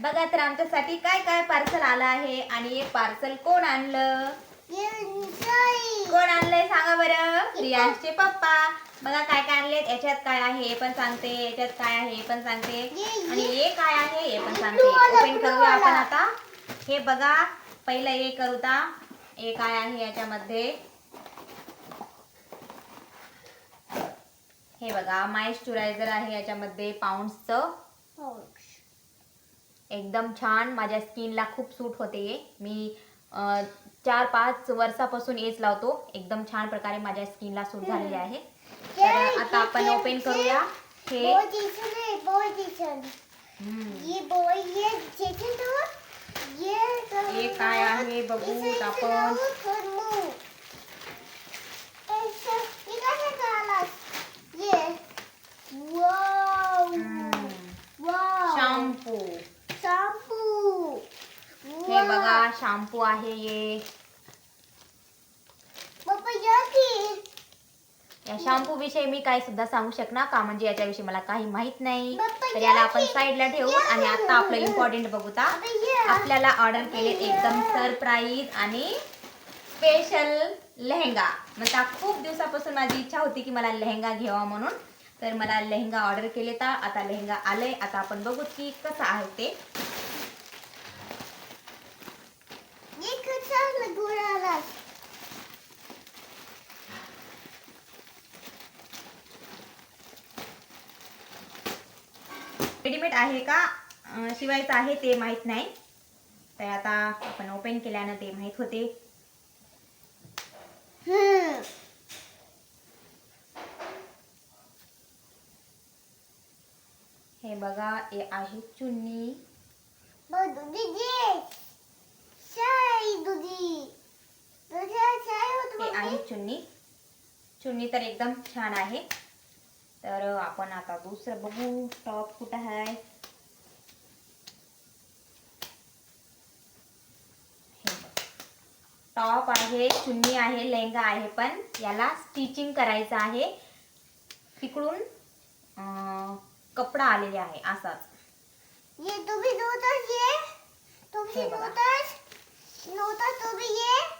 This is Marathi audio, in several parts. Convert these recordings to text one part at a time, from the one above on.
बघा तर आमच्यासाठी काय काय पार्सल आलं आहे आणि हे पार्सल कोण आणलं? कोण आणलंय सांगा बरं? रियाजचे पप्पा. बघा काय काय आणले याच्यात काय आहे हे पण सांगते. याच्यात काय आहे हे पण सांगते. आणि हे काय आहे हे पण सांगते. ओपन करूया आपण आता. हे बघा. पहिलं हे करूता हे काय आहे याच्यामध्ये? हे बघा. मायश्चुरायझर आहे याच्यामध्ये. पाऊंडचं एकदम छान माझ्या स्किनला खूप सूट होते हे. मी चार पाच वर्षापासून हेच लावतो एकदम छान प्रकारे माझ्या स्किनला सूट झालेली आहे तर आता आपण ओपन करूया हे. हे काय आहे बघू आपण. हम्म. शॅम्पू शॅम्पू हे बघा शॅम्पू आहे या या शॅम्पू विषयी मी काही सुद्धा सांगू शकणार का? म्हणजे याच्याविषयी मला काही माहीत नाही. तर याला आपण. साईडला ठेवू आणि आता आपलं इम्पॉर्टंट बघूता आपल्याला ऑर्डर केले एकदम सरप्राईज आणि स्पेशल लेहंगा. म्हणजे खूप दिवसापासून माझी इच्छा होती की मला लेहंगा घ्यावा म्हणून. तर मला लेहंगा ऑर्डर केले तर आता लेहंगा आलंय. आता आपण बघू की कसं आहे ते ये गुराला रेडीमेड आहे का? शिवायचं आहे ते माहीत नाही. तर आता आपण ओपन केल्यानं ते माहीत होते. हम्म. हे बघा हे आहे चुन्नी. चुन्नी. चुन्नी तर एकदम छान आहे. तर आपण आता दुसरं बघू टॉप कुठं आहे? हे. टॉप आहे चुन्नी आहे लेहंगा आहे पण याला स्टिचिंग करायचं आहे. तिकडून अं, कपडा आलेले आहे असाच. ये तुम्ही नव्हताच ये? तुम्ही बघा. नव्हताच नव्हता तुम्ही ये?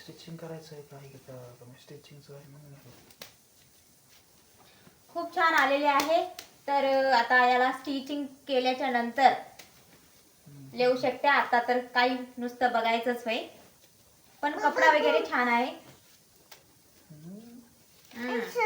स्टिचिंग करायचं आहे काय का स्टिचिंगचं आहे म्हणून आहे. खूप छान आलेले आहे. तर आता याला स्टिचिंग केल्याच्यानंतर लिहू शकते. आता तर काही नुसतं बघायचंच होय पण कपडा वगैरे छान आहे. 但是。